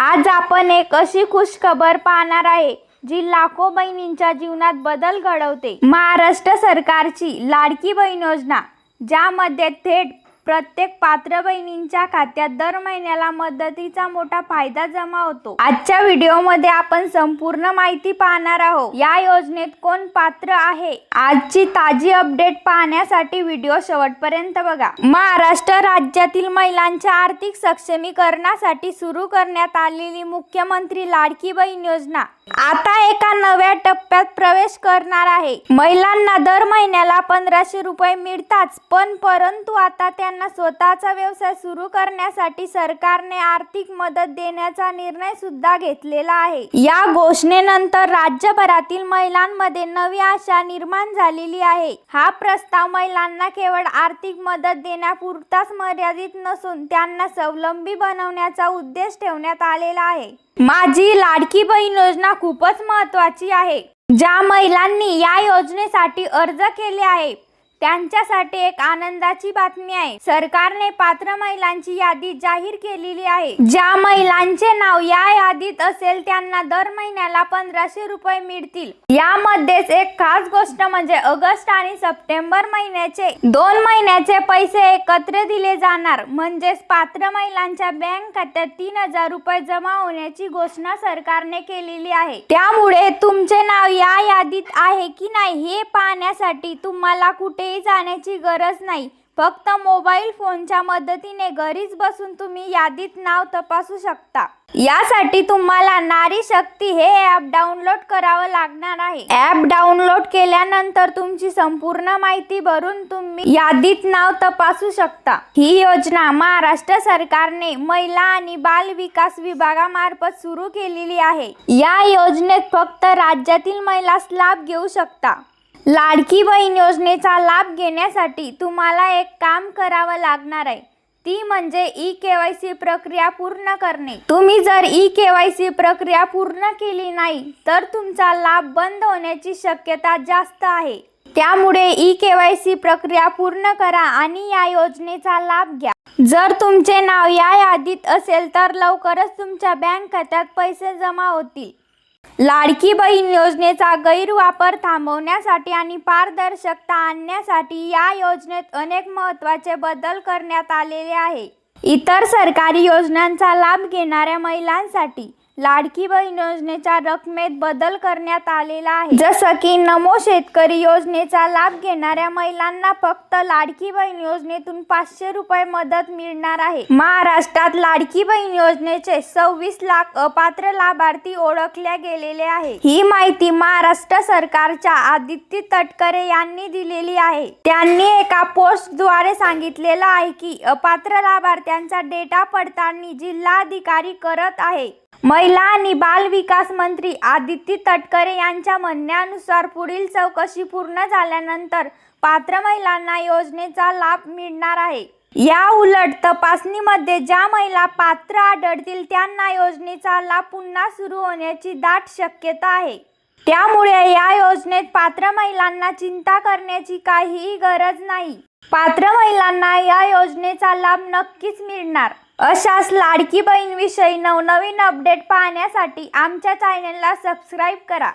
आज आपण एक अशी खुशखबर पाहणार आहे जी लाखो बहिणींच्या जीवनात बदल घडवते. महाराष्ट्र सरकारची लाडकी बहीण योजना ज्यामध्ये थेट प्रत्येक पात्र बहिणींच्या खात्यात दर महिन्याला मदतीचा मोठा फायदा जमा होतो. आजच्या व्हिडिओमध्ये आपण संपूर्ण माहिती पाहणार आहोत. या योजनेत कोण पात्र आहे? आजची ताजी अपडेट पाहण्यासाठी व्हिडिओ शेवटपर्यंत बघा. महाराष्ट्र राज्यातील महिलांच्या आर्थिक सक्षमीकरणासाठी सुरू करण्यात आलेली मुख्यमंत्री लाडकी बहीण योजना. आता एका नव्या टप्प्यात प्रवेश करणार आहे. महिलांना दर महिन्याला पंधराशे रुपये मिळतात पण परंतु आता त्यांना स्वतःचा व्यवसाय सुरू करण्यासाठी सरकारने आर्थिक मदत देण्याचा निर्णय सुद्धा घेतलेला आहे. या घोषणेनंतर राज्यभरातील महिलांमध्ये नवी आशा निर्माण झालेली आहे. हा प्रस्ताव महिलांना केवळ आर्थिक मदत देण्यापुरताच मर्यादित नसून त्यांना स्वावलंबी बनवण्याचा उद्देश ठेवण्यात आलेला आहे. माझी लाडकी बहीण योजना खूपच महत्वाची आहे. ज्या महिलांनी या योजनेसाठी अर्ज केले आहे त्यांच्यासाठी एक आनंदाची बातमी आहे. सरकारने पात्र महिलांची यादी जाहीर केलेली आहे. ज्या महिलांचे नाव या यादीत असेल त्यांना दर महिन्याला पंधराशे रुपये मिळतील. यामध्येच एक खास गोष्ट म्हणजे ऑगस्ट आणि सप्टेंबर महिन्याचे दोन महिन्याचे पैसे एकत्र दिले जाणार. म्हणजेच पात्र महिलांच्या बँक खात्यात तीन हजार रुपये जमा होण्याची घोषणा सरकारने केलेली आहे. त्यामुळे तुमचे नाव या यादीत आहे की नाही हे पाहण्यासाठी तुम्हाला कुठे कुठेही जाण्याची गरज नाही. फक्त मोबाईल फोनच्या मदतीने घरीच बसून तुम्ही यादीत नाव तपासू शकता. यासाठी तुम्हाला नारी शक्ती हे ॲप डाउनलोड करावं लागणार आहे. ॲप डाउनलोड केल्यानंतर तुमची संपूर्ण माहिती भरून तुम्ही यादीत नाव तपासू शकता. ही योजना महाराष्ट्र सरकारने महिला आणि बाल विकास विभागामार्फत सुरू केलेली आहे. या योजनेत फक्त राज्यातील महिलाच लाभ घेऊ शकता. लाडकी बहीण योजनेचा लाभ घेण्यासाठी तुम्हाला एक काम करावं लागणार आहे. ती म्हणजे ई के वाय सी प्रक्रिया पूर्ण करणे. तुम्ही जर ई के वाय सी प्रक्रिया पूर्ण केली नाही तर तुमचा लाभ बंद होण्याची शक्यता जास्त आहे. त्यामुळे ई के वाय सी प्रक्रिया पूर्ण करा आणि या योजनेचा लाभ घ्या. जर तुमचे नाव या यादीत असेल तर लवकरच तुमच्या बँक खात्यात पैसे जमा होतील. लाडकी बहीण योजनेचा गैरवापर थांबवण्यासाठी आणि पारदर्शकता आणण्यासाठी या योजनेत अनेक महत्त्वाचे बदल करण्यात आलेले आहे. इतर सरकारी योजनांचा लाभ घेणाऱ्या महिलांसाठी लाडकी बहीण योजनेच्या रकमेत बदल करण्यात आलेला आहे. जसं की नमो शेतकरी योजनेचा लाभ घेणाऱ्या महिलांना फक्त लाडकी बहीण योजनेतून पाचशे रुपये मदत मिळणार आहे. महाराष्ट्रात लाडकी बहीण योजनेचे सव्वीस लाख अपात्र लाभार्थी ओळखल्या गेलेले आहे. ही माहिती महाराष्ट्र सरकारच्या आदित्य तटकरे यांनी दिलेली आहे. त्यांनी एका पोस्टद्वारे सांगितलेलं आहे की अपात्र लाभार्थ्यांचा डेटा पडताळणी जिल्हाधिकारी करत आहे. महिला आणि बाल विकास मंत्री आदित्य तटकरे यांच्या म्हणण्यानुसार पुढील चौकशी पूर्ण झाल्यानंतर पात्र महिलांना योजनेचा लाभ मिळणार आहे. या उलट तपासणीमध्ये ज्या महिला पात्र आढळतील त्यांना योजनेचा लाभ पुन्हा सुरू होण्याची दाट शक्यता आहे. त्यामुळे या योजनेत पात्र महिलांना चिंता करण्याची काहीही गरज नाही. पात्र महिलांना या योजनेचा लाभ नक्कीच मिळणार. अशाच लाडकी बहीण विषयी नवनवीन अपडेट पाहण्यासाठी आमच्या चॅनलला सबस्क्राईब करा.